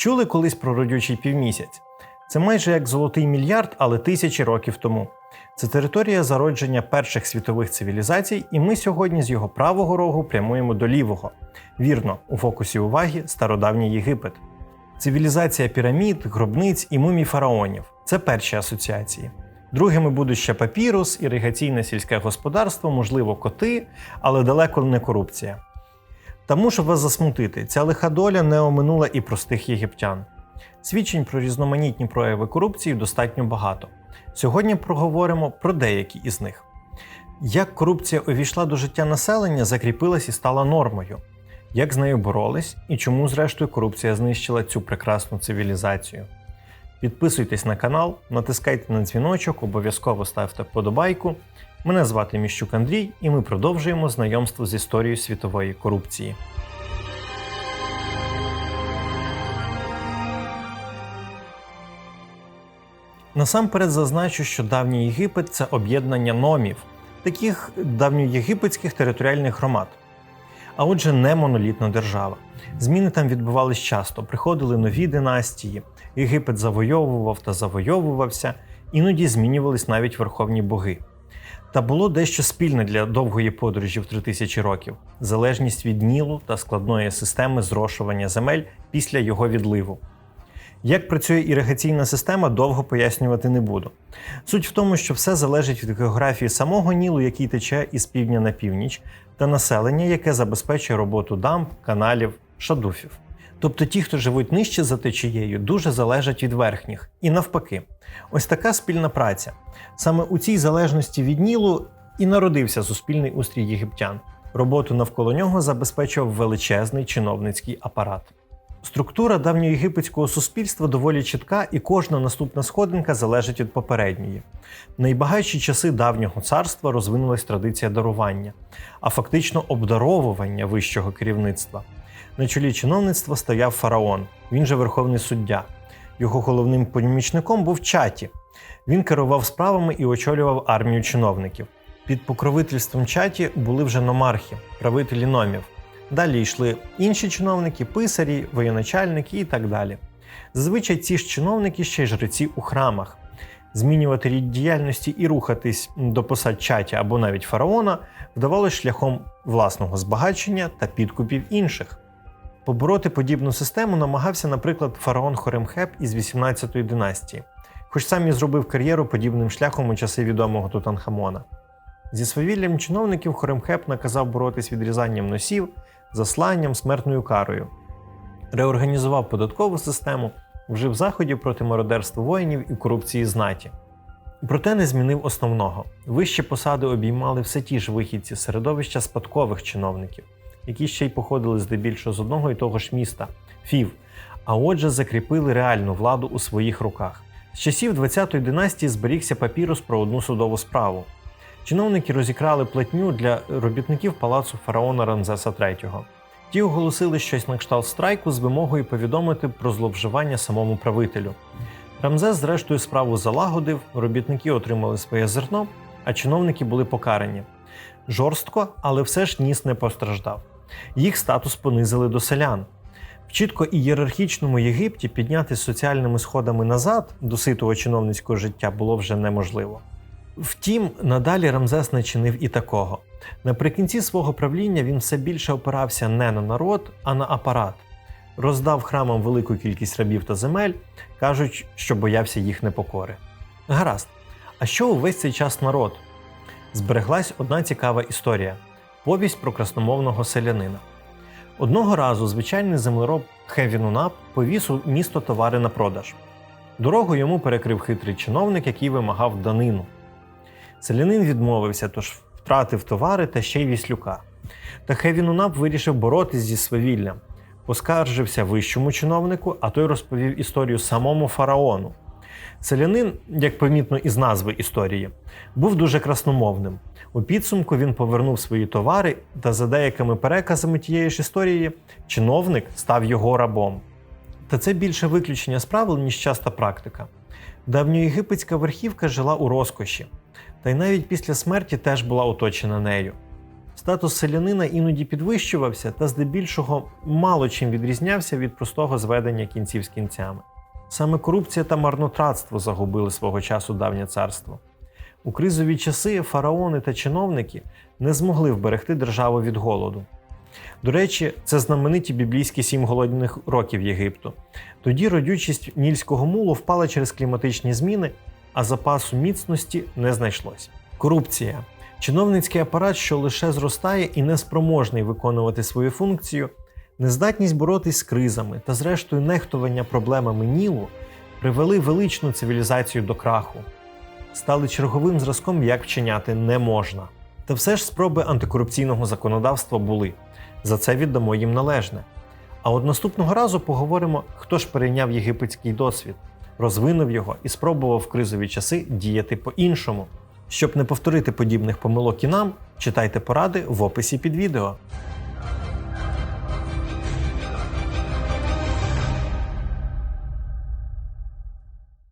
Чули колись про родючий півмісяць? Це майже як золотий мільярд, але тисячі років тому. Це територія зародження перших світових цивілізацій, і ми сьогодні з його правого рогу прямуємо до лівого. Вірно, у фокусі уваги стародавній Єгипет. Цивілізація пірамід, гробниць і мумій фараонів це перші асоціації. Другими будуть ще папірус, іригаційне сільське господарство, можливо, коти, але далеко не корупція. Та мушу вас засмутити, ця лиха доля не оминула і простих єгиптян. Свідчень про різноманітні прояви корупції достатньо багато. Сьогодні проговоримо про деякі із них. Як корупція увійшла до життя населення, закріпилась і стала нормою, як з нею боролись і чому, зрештою, корупція знищила цю прекрасну цивілізацію. Підписуйтесь на канал, натискайте на дзвіночок, обов'язково ставте вподобайку. Мене звати Міщук Андрій, і ми продовжуємо знайомство з історією світової корупції. Насамперед зазначу, що давній Єгипет це об'єднання номів, таких давньоєгипетських територіальних громад. А отже, не монолітна держава. Зміни там відбувались часто, приходили нові династії, Єгипет завойовував та завойовувався, іноді змінювались навіть верховні боги. Та було дещо спільне для довгої подорожі в 3000 років залежність від Нілу та складної системи зрошування земель після його відливу. Як працює іригаційна система, довго пояснювати не буду. Суть в тому, що все залежить від географії самого Нілу, який тече із півдня на північ, та населення, яке забезпечує роботу дамб, каналів, шадуфів. Тобто ті, хто живуть нижче за течією, дуже залежать від верхніх. І навпаки, ось така спільна праця. Саме у цій залежності від Нілу і народився суспільний устрій єгиптян. Роботу навколо нього забезпечував величезний чиновницький апарат. Структура давньоєгипетського суспільства доволі чітка, і кожна наступна сходинка залежить від попередньої. В найбагатші часи давнього царства розвинулась традиція дарування, а фактично обдаровування вищого керівництва. На чолі чиновництва стояв фараон, він же верховний суддя. Його головним помічником був чаті. Він керував справами і очолював армію чиновників. Під покровительством чаті були вже номархи, правителі номів. Далі йшли інші чиновники, писарі, воєначальники і так далі. Зазвичай ці ж чиновники ще й жреці у храмах. Змінювати рід діяльності і рухатись до посад чаті або навіть фараона вдавалося шляхом власного збагачення та підкупів інших. Побороти подібну систему намагався, наприклад, фараон Хоремхеп із 18-ї династії, хоч сам і зробив кар'єру подібним шляхом у часи відомого Тутанхамона. Зі свавіллям чиновників Хоремхеп наказав боротись відрізанням носів, засланням, смертною карою, реорганізував податкову систему, вжив заходів проти мародерства воїнів і корупції знаті. Проте не змінив основного. Вищі посади обіймали все ті ж вихідці середовища спадкових чиновників, які ще й походили здебільшого з одного і того ж міста Фів, а отже, закріпили реальну владу у своїх руках. З часів 20-ї династії зберігся папірус про одну судову справу. Чиновники розікрали платню для робітників палацу фараона Рамзеса III. Ті оголосили щось на кшталт страйку з вимогою повідомити про зловживання самому правителю. Рамзес, зрештою, справу залагодив, робітники отримали своє зерно, а чиновники були покарані. Жорстко, але все ж ніс не постраждав. Їх статус понизили до селян. В чітко ієрархічному Єгипті підняти соціальними сходами назад до ситого чиновницького життя було вже неможливо. Втім, надалі Рамзес не чинив і такого. Наприкінці свого правління він все більше опирався не на народ, а на апарат. Роздав храмам велику кількість рабів та земель, кажуть, що боявся їх непокори. Гаразд, а що увесь цей час народ? Збереглась одна цікава історія повість про красномовного селянина. Одного разу звичайний землероб Хевінунап повіз у місто товари на продаж. Дорогу йому перекрив хитрий чиновник, який вимагав данину. Селянин відмовився, тож втратив товари та ще й віслюка. Та Хевінунап вирішив боротись зі свавіллям, поскаржився вищому чиновнику, а той розповів історію самому фараону. Селянин, як помітно із назви історії, був дуже красномовним. У підсумку він повернув свої товари, та за деякими переказами тієї ж історії чиновник став його рабом. Та це більше виключення з правил, ніж часта практика. Давньоєгипетська верхівка жила у розкоші, та й навіть після смерті теж була оточена нею. Статус селянина іноді підвищувався та здебільшого мало чим відрізнявся від простого зведення кінців з кінцями. Саме корупція та марнотратство загубили свого часу давнє царство. У кризові часи фараони та чиновники не змогли вберегти державу від голоду. До речі, це знамениті біблійські сім голодних років Єгипту. Тоді родючість нільського мулу впала через кліматичні зміни, а запасу міцності не знайшлось. Корупція чиновницький апарат, що лише зростає і неспроможний виконувати свою функцію, нездатність боротись з кризами та, зрештою, нехтування проблемами Нілу привели величну цивілізацію до краху, стали черговим зразком, як вчиняти не можна. Та все ж спроби антикорупційного законодавства були. За це віддамо їм належне. А от наступного разу поговоримо, хто ж перейняв єгипетський досвід, розвинув його і спробував в кризові часи діяти по-іншому. Щоб не повторити подібних помилок і нам, читайте поради в описі під відео.